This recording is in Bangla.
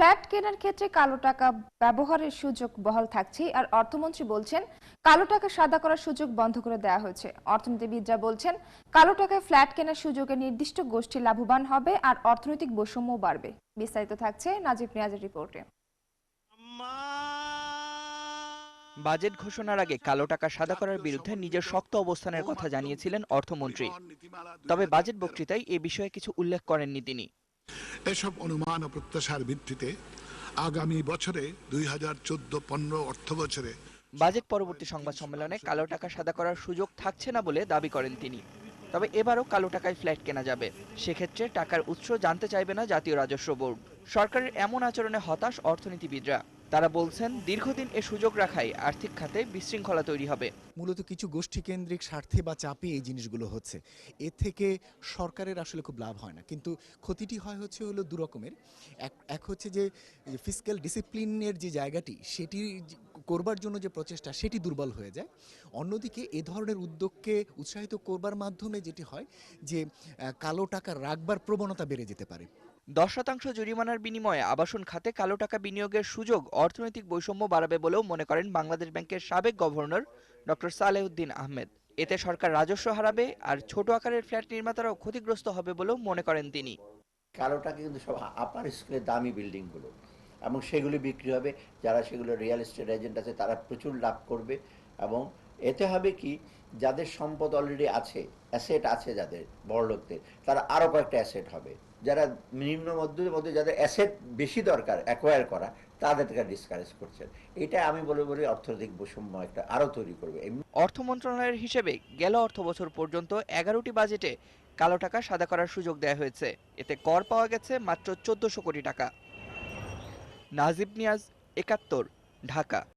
ফ্ল্যাট কেনার ক্ষেত্রে কালো টাকা ব্যবহারের সুযোগ বহাল থাকছে আর অর্থমন্ত্রী বলছেন, কালো টাকা সাদা করার সুযোগ বন্ধ করে দেওয়া হয়েছে। অর্থনীতিবিদরা বলছেন, কালো টাকায় ফ্ল্যাট কেনার সুযোগে নির্দিষ্ট গোষ্ঠী লাভবান হবে আর অর্থনৈতিক বৈষম্য বাড়বে। বিস্তারিত থাকছে নাজিব নিয়াজের রিপোর্টে। বাজেট ঘোষণার আগে কালো টাকা সাদা করার বিরুদ্ধে নিজের শক্ত অবস্থানের কথা জানিয়েছিলেন অর্থমন্ত্রী। তবে বাজেট বক্তৃতায় এ বিষয়ে কিছু উল্লেখ করেননি তিনি। এসব অনুমান ও প্রত্যাশার ভিত্তিতে আগামী বছরে দুই হাজার চোদ্দ পনেরো অর্থ বছরে বাজেট পরবর্তী সংবাদ সম্মেলনে কালো টাকা সাদা করার সুযোগ থাকছে না বলে দাবি করেন তিনি। তবে এবারও কালো টাকায় ফ্ল্যাট কেনা যাবে। সেক্ষেত্রে টাকার উৎস জানতে চাইবে না জাতীয় রাজস্ব বোর্ড। সরকারের এমন আচরণে হতাশ অর্থনীতিবিদরা। তারা বলছেন, দীর্ঘদিন এ সুযোগ রাখায় আর্থিক খাতে বিশৃঙ্খলা তৈরি হবে। মূলত কিছু গোষ্ঠীকেন্দ্রিক স্বার্থে বা চাপে এই জিনিসগুলো হচ্ছে। এর থেকে সরকারের আসলে খুব লাভ হয় না। কিন্তু ক্ষতিটি হয় হচ্ছে হলো দু রকমের। এক এক হচ্ছে যে ফিজিক্যাল ডিসিপ্লিনের যে জায়গাটি, সেটি করবার জন্য যে প্রচেষ্টা সেটি দুর্বল হয়ে যায়। অন্যদিকে এ ধরনের উদ্যোগকে উৎসাহিত করবার মাধ্যমে যেটি হয় যে কালো টাকা রাখবার প্রবণতা বেড়ে যেতে পারে। দশ শতাংশ জরিমানার বিনিময়ে আবাসন খাতে কালো টাকা বিনিয়োগের সুযোগ অর্থনৈতিক বৈষম্য বাড়াবে বলেও মনে করেন বাংলাদেশ ব্যাংকের সাবেক গভর্নর ডক্টর সালেউদ্দিন আহমেদ। এতে সরকার রাজস্ব হারাবে আর ছোট আকারের ফ্ল্যাট নির্মাতারাও ক্ষতিগ্রস্ত হবে বলেও মনে করেন তিনি। কালো টাকা কিন্তু সব আপার স্কুলের দামি বিল্ডিংগুলো এবং সেগুলি বিক্রি হবে, যারা সেগুলো রিয়েল এস্টেট এজেন্ট আছে, তারা প্রচুর লাভ করবে। এবং এতে হবে কি, যাদের সম্পদ অলরেডি আছে অ্যাসেট আছে যাদের বড়লোকদের তারা আরও কয়েকটা অ্যাসেট হবে। যারা নিম্ন মধ্যের মধ্যে যাদের অ্যাসেট বেশি দরকার অ্যাকোয়ার করা, তাদেরকে ডিসকারেজ করছেন। এটা আমি বলে বলি অর্থনৈতিক বৈষম্য একটা আরও তৈরি করবে। অর্থ মন্ত্রণালয়ের হিসেবে গেল অর্থ বছর পর্যন্ত এগারোটি বাজেটে কালো টাকা সাদা করার সুযোগ দেওয়া হয়েছে। এতে কর পাওয়া গেছে মাত্র চোদ্দশো কোটি টাকা। নাজিব নিয়াজ একাত্তর ঢাকা।